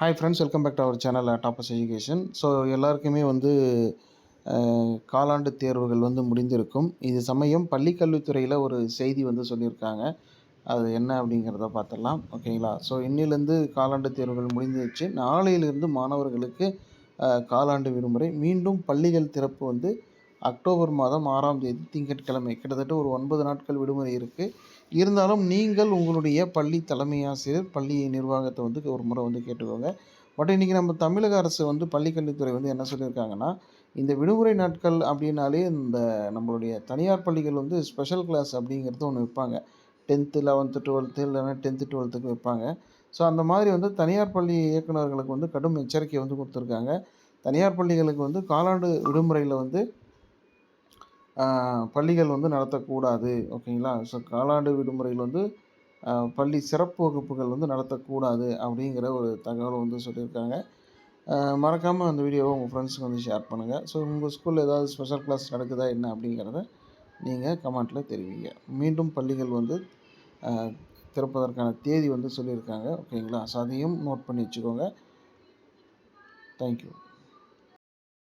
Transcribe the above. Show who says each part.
Speaker 1: Hi friends welcome back to our channel Toppers education so எல்லாருக்குமே வந்து காலாண்டு தேர்வுகள் வந்து முடிந்திருக்கும். இது சமயம் பள்ளிக்கல்வித்துறையில் ஒரு செய்தி வந்து சொல்லியிருக்காங்க. அது என்ன அப்படிங்கிறத பார்த்துடலாம். ஓகேங்களா ஸோ இன்னிலேருந்து காலாண்டு தேர்வுகள் முடிஞ்சிருச்சு. நாளையிலிருந்து மாணவர்களுக்கு காலாண்டு விடுமுறை. மீண்டும் பள்ளிகள் திறப்பு வந்து அக்டோபர் மாதம் ஆறாம் தேதி திங்கட்கிழமை. கிட்டத்தட்ட ஒரு ஒன்பது நாட்கள் விடுமுறை இருக்குது இருந்தாலும் நீங்கள் உங்களுடைய பள்ளி தலைமை ஆசிரியர் பள்ளி நிர்வாகத்தை வந்து ஒரு முறை வந்து கேட்டுக்கோங்க. பட் இன்றைக்கி நம்ம தமிழக அரசு வந்து பள்ளிக்கல்வித்துறை வந்து என்ன சொல்லியிருக்காங்கன்னா இந்த விடுமுறை நாட்கள் அப்படின்னாலே இந்த நம்மளுடைய தனியார் பள்ளிகள் வந்து ஸ்பெஷல் கிளாஸ் அப்படிங்கிறது ஒன்று வைப்பாங்க. டென்த்து லெவன்த்து டுவெல்த்து இல்லைன்னா டென்த்து டுவெல்த்துக்கு வைப்பாங்க. ஸோ அந்த மாதிரி வந்து தனியார் பள்ளி இயக்குநர்களுக்கு வந்து கடும் எச்சரிக்கை வந்து கொடுத்துருக்காங்க. தனியார் பள்ளிகளுக்கு வந்து காலாண்டு விடுமுறையில் வந்து பள்ளிகள் வந்து நடத்தக்கூடாது ஓகேங்களா? ஸோ காலாண்டு விடுமுறையில் வந்து பள்ளி சிறப்பு வகுப்புகள் வந்து நடத்தக்கூடாது அப்படிங்கிற ஒரு தகவல் வந்து சொல்லியிருக்காங்க. மறக்காமல் அந்த வீடியோவை உங்கள் ஃப்ரெண்ட்ஸுக்கு வந்து ஷேர் பண்ணுங்கள் ஸோ உங்கள் ஸ்கூலில் ஏதாவது ஸ்பெஷல் கிளாஸ் நடக்குதா என்ன அப்படிங்கிறத நீங்கள் கமெண்ட்டில் தெரிவிங்க. மீண்டும் பள்ளிகள் வந்து திறப்பதற்கான தேதி வந்து சொல்லியிருக்காங்க ஓகேங்களா? ஸோ அதையும் நோட் பண்ணி வச்சுக்கோங்க. தேங்க்யூ